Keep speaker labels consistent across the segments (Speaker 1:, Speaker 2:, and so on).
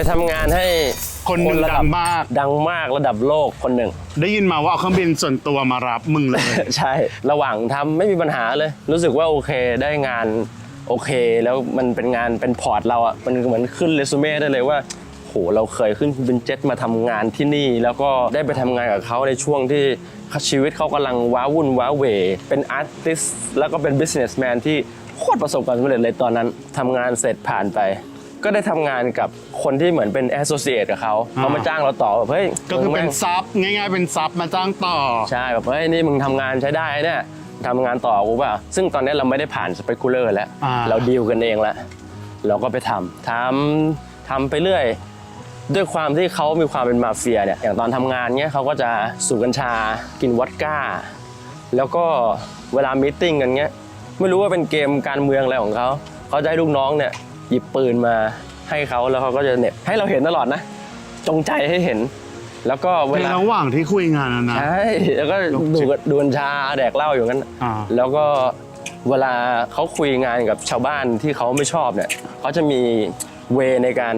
Speaker 1: ไปทำงานให้
Speaker 2: คนหนึ่ง
Speaker 1: ระ
Speaker 2: ดังมาก
Speaker 1: ดังมากระดับโลกคนหนึ่ง
Speaker 2: ได้ยินมาว่าเอาเครื่องบินส่วนตัวมารับมึงเลย
Speaker 1: ใช่ ระหว่างทำไม่มีปัญหาเลย รู้สึกว่าโอเคได้งานโอเค แล้วมันเป็นงานเป็นพอร์ตเราอะมันเหมือนขึ้นเรซูเม่ได้เลยว่าโหเราเคยขึ้นเป็นเจ็ตมาทำงานที่นี่ แล้วก็ได้ไปทำงานกับเขาในช่วงที่ชีวิตเขากำลังว้าวุ่นว้าเหวเป็นอาร์ติสแล้วก็เป็นบิสเนสแมนที่โคตรประสบความสำเร็จเลยตอนนั้นทำงานเสร็จผ่านไป ก็ได้ทำงานกับคนที่เหมือนเป็นแอสโซเ t e กับเขาเขามาจ้างเราต่อแบบเฮ้ย
Speaker 2: ก็คือ
Speaker 1: มึง
Speaker 2: เป็
Speaker 1: แม่
Speaker 2: น
Speaker 1: ง
Speaker 2: ซับง่ายๆเป็นซับมาจ้างต่อ
Speaker 1: ใช่แบบเฮ้ยนี่มึงทำงานใช้ได้เนี่ยทำงานต่อกูเปล่าซึ่งตอนนี้เราไม่ได้ผ่านสเปกุเลอร์แล้ว
Speaker 2: อ่า
Speaker 1: เราดีลกันเองแล้ว เราก็ไปทำทำทำไปเรื่อย ด้วยความที่เขามีความเป็นมาเฟียเนี่ยอย่างตอนทำงานเนี้ยเขาก็จะสูบกัญชากินวอดก้า แล้วก็เวลามีตติ้งกันเงี้ยไม่รู้ว่าเป็นเกมการเมืองอะไรของเขาเขาจะให้ลูกน้องเนี่ย หยิบปืนมาให้เขาแล้วเขาก็จะเหน็บให้เราเห็นตลอดนะ จงใจให้เห็น แล้วก็เว
Speaker 2: ใน
Speaker 1: ลา
Speaker 2: ระหว่างที่คุยงานนะนะ
Speaker 1: ใช่แล้วก็ดูดดูกัญชาแดกเหล้าอยู่งั้น
Speaker 2: อ่า
Speaker 1: แล้วก็เวลาเขาคุยงานกับชาวบ้านที่เขาไม่ชอบเนี่ยเขาจะมีเวในการ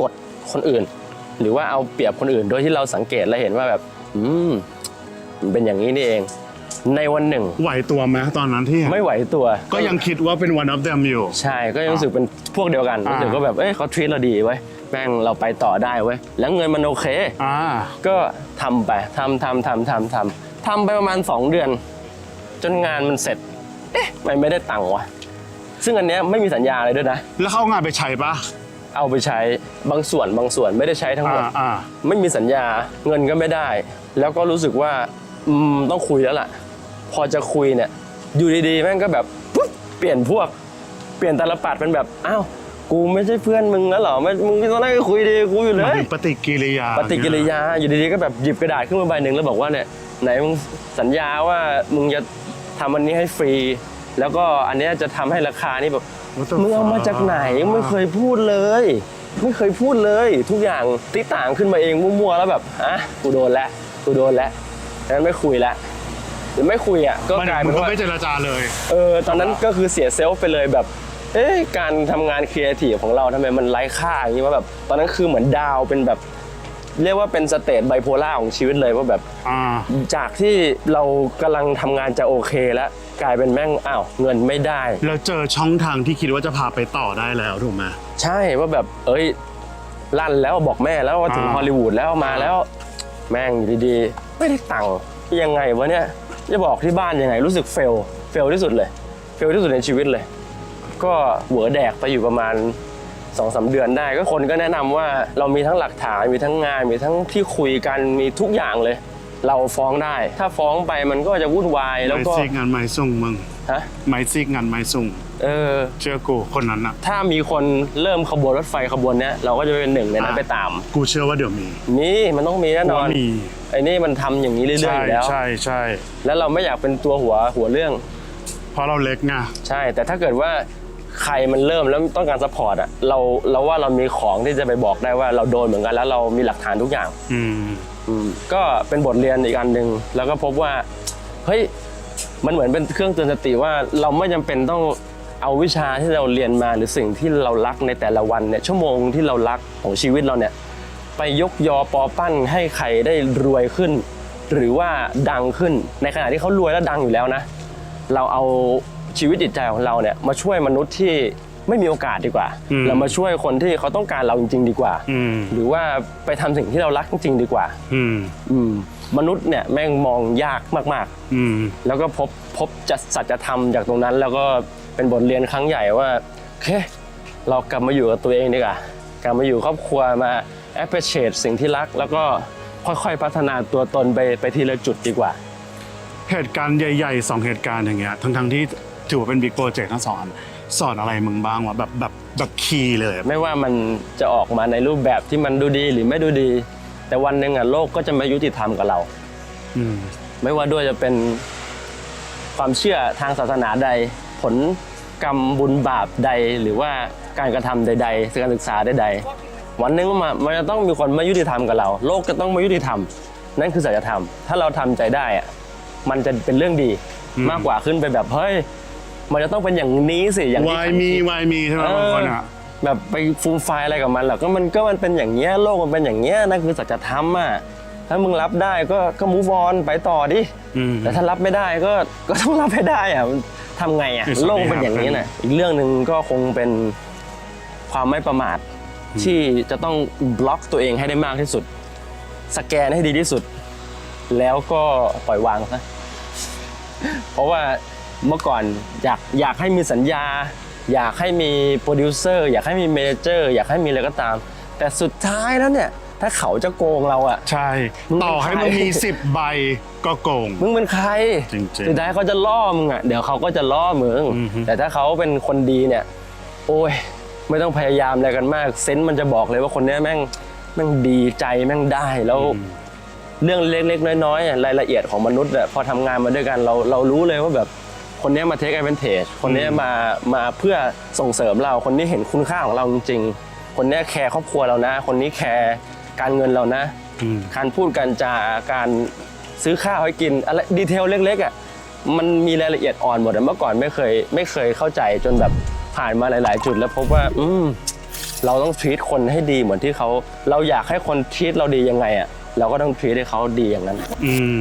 Speaker 1: กดคนอื่น หรือว่าเอาเปรียบคนอื่น โดยที่เราสังเกตและเห็นว่าแบบ อืมมันเป็นอย่างนี้นี่เอง ในวันหนึ่ง
Speaker 2: ไหวตัวไหมตอนนั้นที่
Speaker 1: ไม่ไหวตัว
Speaker 2: ก็ยังคิดว่าเป็น one of them อยู่
Speaker 1: ใช่ก็ยังรู้สึกเป็นพวกเดียวกัน
Speaker 2: อ่า
Speaker 1: รู้สึกว่าแบบเอ้ยเขาทรีตเราดีไว้ยแม่งเราไปต่อได้เว้ยแล้วเงินมันโอเค
Speaker 2: อ่า
Speaker 1: ก็ทำไปทำทำทำทำทำทำไปประมาณ 2 เดือน จนงานมันเสร็จ เอ๊ะมันไม่ได้ตังค์วะซึ่งอันเนี้ยไม่มีสัญญาอะไรด้วยนะ
Speaker 2: แล้วเข้างานไปใช้ปะ
Speaker 1: เอาไปใช้บางส่วนบางส่วนไม่ได้ใช้ทั้งหม
Speaker 2: อ่า
Speaker 1: ด
Speaker 2: อ่า
Speaker 1: ไม่มีสัญญาเงินก็ไม่ได้ แล้วก็รู้สึกว่าอืมต้องคุยแล้วล่ะ พอจะคุยเนี่ย อยู่ดีๆแม่งก็แบบปุ๊บเปลี่ยนพวก เปลี่ยนตาลปัดเป็นแบบอ้าวกูไม่ใช่เพื่อนมึงแล้วเหรอไม่มึงตอนแรกก็คุยดีกูอยู่
Speaker 2: ห
Speaker 1: เล
Speaker 2: มาย
Speaker 1: ย
Speaker 2: ถึงปฏิกิริยา
Speaker 1: ปฏิกิริยาอยู่ดีๆก็แบบหยิบกระดาษขึ้นมาใบหนึ่งแล้วบอกว่าเนี่ยไหนมึงสัญญาว่ามึงจะทำอันนี้ให้ฟรี แล้วก็อันเนี้ยจะทำให้ราคานี่แบบ
Speaker 2: What the
Speaker 1: มึงเอามาจากไหนไม่เคยพูดเลย ไม่เคยพูดเลย ทุกอย่างติต่างขึ้นมาเองมั่วๆแล้วแบบอะกูโดนแล้วกูโดนแล้วงั้นไม่คุยแล้ว หรือไม่คุยอะก็
Speaker 2: มัน
Speaker 1: กลาย
Speaker 2: มั
Speaker 1: เป็นน
Speaker 2: ก็
Speaker 1: ว่า
Speaker 2: ไม่เจรจาเลย
Speaker 1: เออตอนนั้นก็คือเสียเซลฟ์ไปเลยแบบ เอ๊ะการทำงานครีเอทีฟของเราทำไมมันไร้ค่าอย่างนี้ว่าแบบตอนนั้นคือเหมือนดาวเป็นแบบ เรียกว่าเป็นสเตจไบโพล่าของชีวิตเลยว่าแบบ
Speaker 2: อ่า
Speaker 1: จากที่เรากำลังทำงานจะโอเคแล้วกลายเป็นแม่งอ้าวเงินไม่ได้
Speaker 2: แล้วเจอช่องทางที่คิดว่าจะพาไปต่อได้แล้วถูกไหม
Speaker 1: ใช่ว่าแบบเอ้ยลั่นแล้วบอกแม่แล้วว่าถึง
Speaker 2: อ่า
Speaker 1: ฮอลลีวูดแล้วมาแล้ว แม่งอยู่ดีๆ ไม่ได้ตังค์ยังไงวะเนี่ย จะบอกที่บ้านยังไง รู้สึกเฟล เฟลที่สุดเลย เฟลที่สุดในชีวิตเลย ก็หัวแดกไปอยู่ประมาณสองสาเดือนได้ก็คนก็แนะนำว่าเรามีทั้งหลักฐานมีทั้งงาน มีทั้งที่คุยกันมีทุกอย่างเลย เราฟ้องได้ ถ้าฟ้องไปมันก็จะวุ่นวายแล้วก็
Speaker 2: งานใหม่ส่งมึง
Speaker 1: ฮะ
Speaker 2: ไม้ซิกงานไม้ส่ง
Speaker 1: เออ
Speaker 2: เชื่อกูคนนั้นอะ
Speaker 1: ถ้ามีคนเริ่มขบวนรถไฟขบวนเนี้ยเราก็จะเป็นหนึ่งในนั้น
Speaker 2: อะ
Speaker 1: ไปตาม
Speaker 2: กูเชื่อว่าเดี๋ยวมี
Speaker 1: มีมันต้องมีแน่นอน
Speaker 2: ว่ามี
Speaker 1: ไอ้นี่มันทำอย่างนี้เรื่อยๆ
Speaker 2: ใช่
Speaker 1: อยู่แล้ว
Speaker 2: ใช่ใช่
Speaker 1: แล้วเราไม่อยากเป็นตัวหัวหัวเรื่อง
Speaker 2: เพราะเราเล็กไง
Speaker 1: ใช่ แต่ถ้าเกิดว่าใครมันเริ่มแล้วต้องการซัพพอร์ตอะเราเราว่าเรามีของที่จะไปบอกได้ว่าเราโดนเหมือนกันแล้วเรามีหลักฐานทุกอย่าง
Speaker 2: อืม
Speaker 1: อืมก็เป็นบทเรียนอีกอันหนึ่งแล้วก็พบว่า เฮ้ย มันเหมือนเป็นเครื่องเตือนสติว่าเราไม่จำเป็นต้องเอาวิชาที่เราเรียนมาหรือสิ่งที่เรารักในแต่ละวันเนี่ยชั่วโมงที่เรารักของชีวิตเราเนี่ยไปยกยอปอปั้นให้ใครได้รวยขึ้น หรือว่าดังขึ้นในขณะที่เขารวยและดังอยู่แล้วนะ เราเอาชีวิตจิตใจของเราเนี่ยมาช่วยมนุษย์ที่ไม่มีโอกาสดีกว่า
Speaker 2: อืม
Speaker 1: เรามาช่วยคนที่เขาต้องการเราจริง ๆ ดีกว่า
Speaker 2: อืม
Speaker 1: หรือว่าไปทำสิ่งที่เรารักจริง ๆ ดีกว่า
Speaker 2: อืม
Speaker 1: อื มมนุษย์เนี่ยแม่งมองยากมาก
Speaker 2: อืม
Speaker 1: ๆแล้วก็พบพบจัดสัจธรรมจากตรงนั้น แล้วก็เป็นบทเรียนครั้งใหญ่ว่าโอเคเรากลับมาอยู่กับตัวเองดีกว่ากลับมาอยู่ครอบครัวมา appreciate สิ่งที่รัก แล้วก็ค่อยๆพัฒนาตัวตนไปไปทีละจุดดีกว่า
Speaker 2: เหตุการณ์ใหญ่ๆสองเหตุการณ์อย่างเงี้ยทั้งทั้งๆที่ถือว่าเป็นบิ๊กโปรเจกต์ทั้งสองอันสอนอะไรมึงบ้างวะแบบแบบแบบคีย์เลย
Speaker 1: ไม่ว่ามันจะออกมาในรูปแบบที่มันดูดีหรือไม่ดูดี แต่วันหนึ่งอะโลกก็จะไม่ยุติธรรมกับเรา
Speaker 2: อืม
Speaker 1: ไม่ว่าด้วยจะเป็นความเชื่อทางศาสนาใด ผลกรรมบุญบาปใดหรือว่าการกระทำใดๆการศึกษาใดๆวันหนึงมันมันจะต้องมีคนไม่ยุติธรรมกับเรา โลกจะต้องไม่ยุติธรรม นั่นคือสัจธรรม ถ้าเราทำใจได้อะมันจะเป็นเรื่องดี
Speaker 2: อืม
Speaker 1: มากกว่าขึ้นไปแบบเฮ้ยมันจะต้องเป็นอย่างนี้สิอย่างที่
Speaker 2: วายมีวายมีใช่ไหมบางคนอะ
Speaker 1: แบบไปฟูมไฟายอะไรกับมันหรอกก็มันก็มันเป็นอย่างเงี้ยโลกมันเป็นอย่างเงี้ยนั่นคือสัจธรรมอะถ้ามึงรับได้ก็ก็มูฟออนไปต่อดิ
Speaker 2: อืม
Speaker 1: แต่ถ้ารับไม่ได้ก็ก็ต้องรับให้ได้อะมันทำไงอะ
Speaker 2: คือสวัสดี
Speaker 1: โลกเป็นอย่างนี้
Speaker 2: ครับ
Speaker 1: น่ะอีกเรื่องหนึ่งก็คงเป็นความไม่ประมาท ที่จะต้องบล็อกตัวเองให้ได้มากที่สุด สแกนให้ดีที่สุด แล้วก็ปล่อยวางซะเพราะว่าเมื่อก่อนอยากอยากให้มีสัญญา อยากให้มีโปรดิวเซอร์อยากให้มีเมเนเจอร์อยากให้มีอะไรก็ตาม แต่สุดท้ายแล้วเนี่ย ถ้าเขาจะโกงเราอะ
Speaker 2: ใช่
Speaker 1: มึงเป็น
Speaker 2: ต่อให้มึง
Speaker 1: ใคร
Speaker 2: มีสิบใบก็โกง
Speaker 1: มึงเป็นใคร
Speaker 2: จริงๆ
Speaker 1: สุดท้ายเขาจะล่อมึงอะเดี๋ยวเขาก็จะล่อมึง
Speaker 2: อือฮึ
Speaker 1: แต่ถ้าเขาเป็นคนดีเนี่ย โอ้ย ไม่ต้องพยายามอะไรกันมากเซนส์มันจะบอกเลยว่าคนเนี้ยแม่งแม่งดีใจแม่งได้แล้ว เรื่องเล็กๆน้อยๆอะรายละเอียดของมนุษย์อะพอทำงานมาด้วยกันเราเรารู้เลยว่าแบบ คนเนี้ยมาเทคแอด a n นเทจคนเนี้ยมามาเพื่อส่งเสริมเราคนนี้เห็นคุณค่าของเราจริงๆ คนเนี้ยแคร์ครอบครัวเรานะ คนนี้แคร์การเงินเรานะ
Speaker 2: อืม
Speaker 1: การพูดการจาการซื้อข้าวให้กินอะไรดีเทลเล็กๆอะมันมีรายละเอียดอ่อนหมดอะเมื่อก่อนไม่เคยไม่เคยเข้าใจจนแบบผ่านมาหลาย ๆ จุดแล้วพบว่า อืมเราต้อง treat คนให้ดีเหมือนที่เขาเราอยากให้คน treat เราดียังไงอะเราก็ต้อง treat ให้เขาดีอย่างนั้น
Speaker 2: อืม